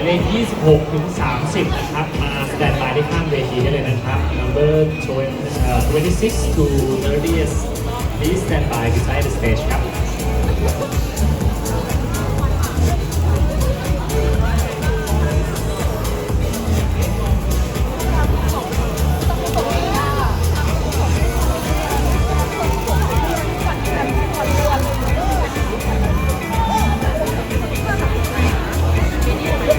ายเลข 26 ถึง 30 นะครับ มาสแตนบายที่ข้างเวทีได้เลยนะครับ number 20, เอ่26 to 30 please stand by beside the stage ครับ